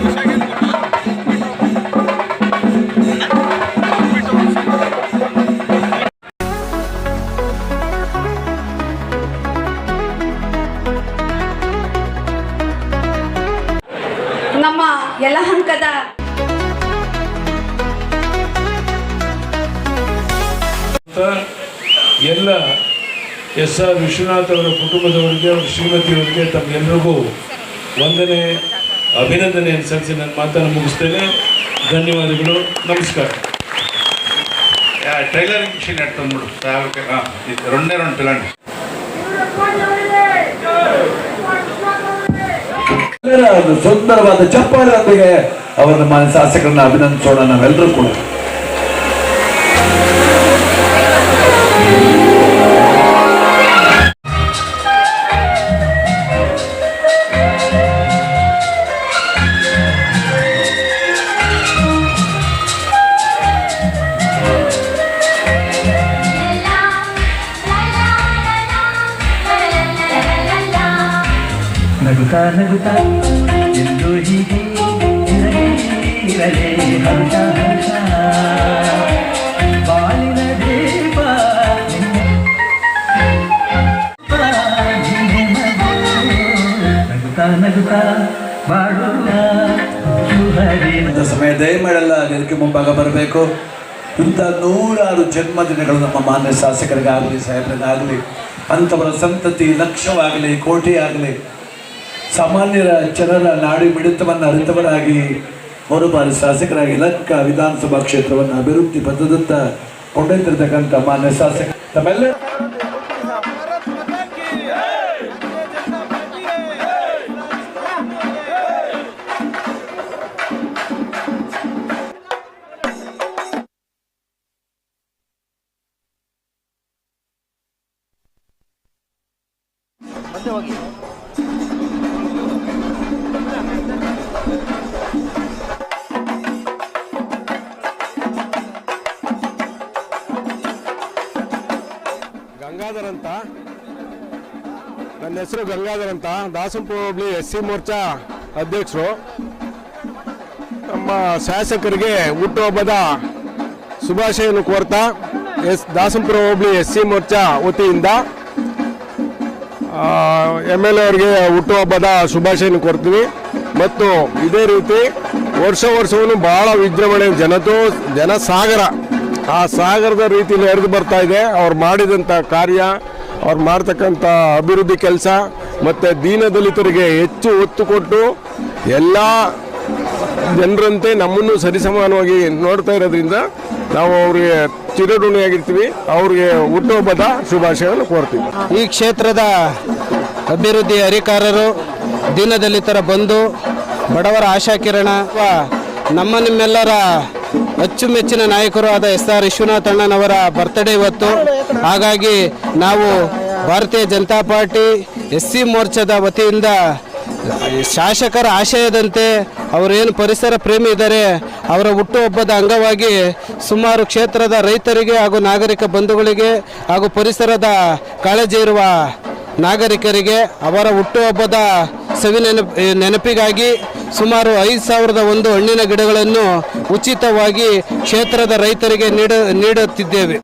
ನಮ್ಮ ಎಲ್ಲ S R Vishwanath ಅವರ ಕುಟುಂಬದವರಿಗೆ ಅವರ ಶ್ರೀಮತಿಯವರಿಗೆ ತಮ್ಮೆಲ್ಲರಿಗೂ ವಂದನೆ. ಅಭಿನಂದನೆಯನ್ನು ಸಲ್ಲಿಸಿ ನನ್ನ ಮಾತನ್ನು ಮುಗಿಸ್ತೇನೆ. ಧನ್ಯವಾದಗಳು. ನಮಸ್ಕಾರ. ಟೈಲರ್ ಮಿಷಿನ್ ಎಟ್ಟಂದ್ಬಿಡು ರೊಂಡೆ ರೊಂಡು ಪಿಲಾಂಡ್ ಸುಂದರವಾದ ಚಪ್ಪಾಳೆ ಅವರ ಶಾಸಕರನ್ನ ಅಭಿನಂದಿಸೋಣ ನಾವೆಲ್ಲರೂ ಕೂಡ. ನಗುತ್ತಾ ನಗುತ್ತಾ ಎಂದು ಹೀಗೆ ಇರಲಿ ಇರಲಿ ನಿನ್ನೆ ಮಗು. ನಗುತ್ತಾ ನಗುತ್ತಾ ಬಾಳುವ ಸಮಯ ದಯಮಾಡಲ್ಲ ಅದಕ್ಕೆ ಮುಂಭಾಗ ಬರಬೇಕು. ಇಂಥ ನೂರಾರು ಜನ್ಮದಿನಗಳು ನಮ್ಮ ಮಾನ್ಯ ಶಾಸಕರಿಗಾಗಲಿ, ಸಾಹೇಬರಿಗಾಗಲಿ, ಅಂಥವರ ಸಂತತಿ ಲಕ್ಷವಾಗಲಿ ಕೋಟಿ ಆಗಲಿ ಸಾಮಾನ್ಯರ ಜನರ ನಾಡಿ ಮಿಡಿತವನ್ನು ಅರಿತವರಾಗಿ ಮೂರು ಬಾರಿ ಶಾಸಕರಾಗಿ ಲಕ್ಕ ವಿಧಾನಸಭಾ ಕ್ಷೇತ್ರವನ್ನು ಅಭಿವೃದ್ಧಿ ಪಥದತ್ತ ಕೊಂಡೊಯ್ತಿರ್ತಕ್ಕಂಥ ಮಾನ್ಯ ಶಾಸಕ ತಮ್ಮೆಲ್ಲ ಗಂಗಾಧರ್ ಅಂತ. ನನ್ನ ಹೆಸರು ಗಂಗಾಧರ್ ಅಂತ. ದಾಸಂಪುರ ಹೋಬಳಿ ಎಸ್ ಸಿ ಮೋರ್ಚಾ ಅಧ್ಯಕ್ಷರು. ನಮ್ಮ ಶಾಸಕರಿಗೆ ಹುಟ್ಟುಹಬ್ಬದ ಶುಭಾಶಯವನ್ನು ಕೋರ್ತಾ ಎಸ್ ದಾಸಂಪುರ ಹೋಬಳಿ ಎಸ್ ಸಿ ಮೋರ್ಚಾ ವತಿಯಿಂದ ಎಂ ಎಲ್ ಎ ಅವರಿಗೆ ಹುಟ್ಟುಹಬ್ಬದ ಶುಭಾಶಯನ ಕೊಡ್ತೀವಿ ಮತ್ತು ಇದೇ ರೀತಿ ವರ್ಷ ವರ್ಷವನ್ನು ಬಹಳ ವಿಜೃಂಭಣೆ ಜನತೋ ಜನಸಾಗರ ಆ ಸಾಗರದ ರೀತಿಯಲ್ಲಿ ಹರಿದು ಬರ್ತಾ ಇದೆ. ಅವ್ರು ಮಾಡಿದಂಥ ಕಾರ್ಯ, ಅವ್ರು ಮಾಡ್ತಕ್ಕಂಥ ಅಭಿವೃದ್ಧಿ ಕೆಲಸ, ಮತ್ತು ದೀನದಲಿತರಿಗೆ ಹೆಚ್ಚು ಒತ್ತು ಕೊಟ್ಟು ಎಲ್ಲ ಜನರಂತೆ ನಮ್ಮನ್ನು ಸರಿಸಮಾನವಾಗಿ ನೋಡ್ತಾ ಇರೋದ್ರಿಂದ ನಾವು ಅವರಿಗೆ ಚಿರಋಣಿಯಾಗಿರ್ತೀವಿ. ಅವ್ರಿಗೆ ಹುಟ್ಟುಹಬ್ಬದ ಶುಭಾಶಯವನ್ನು ಕೋರ್ತೀವಿ. ಈ ಕ್ಷೇತ್ರದ ಅಭಿವೃದ್ಧಿ ಅಧಿಕಾರರು, ದೀನದಲಿತರ ಬಂಧು, ಬಡವರ ಆಶಾಕಿರಣ, ನಮ್ಮ ನಿಮ್ಮೆಲ್ಲರ ಅಚ್ಚುಮೆಚ್ಚಿನ ನಾಯಕರು ಆದ ಎಸ್ ಆರ್ ವಿಶ್ವನಾಥ್ ಅಣ್ಣನವರ ಬರ್ತ್ಡೇ ಇವತ್ತು. ಹಾಗಾಗಿ ನಾವು ಭಾರತೀಯ ಜನತಾ ಪಾರ್ಟಿ ಎಸ್ ಸಿ ಮೋರ್ಚಾದ ವತಿಯಿಂದ ಶಾಸಕರ ಆಶಯದಂತೆ ಅವರೇನು ಪರಿಸರ ಪ್ರೇಮಿ ಇದ್ದಾರೆ, ಅವರ ಹುಟ್ಟುಹಬ್ಬದ ಅಂಗವಾಗಿ ಸುಮಾರು ಕ್ಷೇತ್ರದ ರೈತರಿಗೆ ಹಾಗೂ ನಾಗರಿಕ ಬಂಧುಗಳಿಗೆ ಹಾಗೂ ಪರಿಸರದ ಕಾಳಜಿ ಇರುವ ನಾಗರಿಕರಿಗೆ ಅವರ ಹುಟ್ಟುಹಬ್ಬದ ಸವಿ ನೆನಪು ನೆನಪಿಗಾಗಿ ಸುಮಾರು ಐದು ಸಾವಿರದ ಒಂದು ಹಣ್ಣಿನ ಗಿಡಗಳನ್ನು ಉಚಿತವಾಗಿ ಕ್ಷೇತ್ರದ ರೈತರಿಗೆ ನೀಡ ನೀಡುತ್ತಿದ್ದೇವೆ.